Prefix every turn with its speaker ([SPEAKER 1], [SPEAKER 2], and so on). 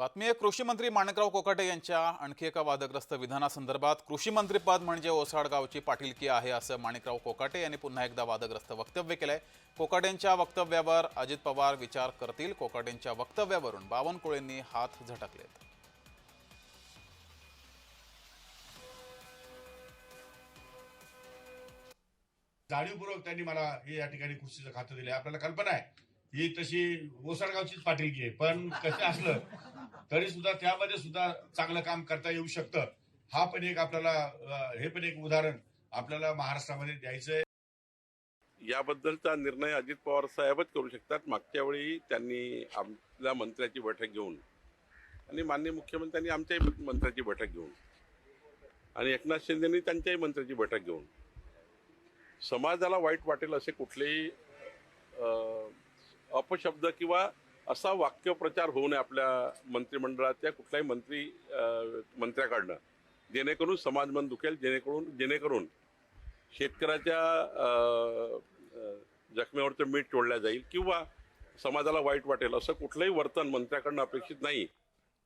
[SPEAKER 1] बातमी आहे कृषी मंत्री माणकराव कोकाटे यांच्या आणखी एका वादग्रस्त विधानासंदर्भात. कृषी मंत्रीपद म्हणजे ओसाड गावची पाटीलकी आहे असं माणिकराव कोकाटे यांनी पुन्हा एकदा वादग्रस्त वक्तव्य केलंय. कोकाटेंच्या वक्तव्यावर अजित पवार विचार करतील. कोकाटेंच्या वक्तव्यावरून बावनकुळेंनी हात झटकलेत.
[SPEAKER 2] जाणीवपूर्वक त्यांनी मला या ठिकाणी कुस्तीचं खातं दिलं आपल्याला कल्पना आहे ही तशी ओसाडगावचीच पाटीलकी आहे पण कसं असलं तरी सुद्धा त्यामध्ये सुद्धा चांगलं काम करता येऊ शकतं. हा पण एक आपल्याला हे पण एक उदाहरण आपल्याला महाराष्ट्रामध्ये द्यायचं आहे
[SPEAKER 3] याबद्दलचा निर्णय अजित पवार साहेबच करू शकतात. मागच्या वेळी त्यांनी आपल्या मंत्र्याची बैठक घेऊन आणि माननीय मुख्यमंत्र्यांनी आमच्याही मंत्र्याची बैठक घेऊन आणि एकनाथ शिंदेनी त्यांच्याही मंत्र्याची बैठक घेऊन समाजाला वाईट वाटेल असे कुठलेही अपशब्द किंवा असा वाक्यप्रचार होऊ नये आपल्या मंत्रिमंडळाच्या कुठल्याही मंत्री मंत्र्याकडनं जेणेकरून समाज मन दुखेल जेणेकरून जेणेकरून शेतकऱ्याच्या जखमेवरचं मीठ चोळल्या जाईल किंवा समाजाला वाईट वाटेल असं कुठलंही वर्तन मंत्र्याकडनं अपेक्षित नाही.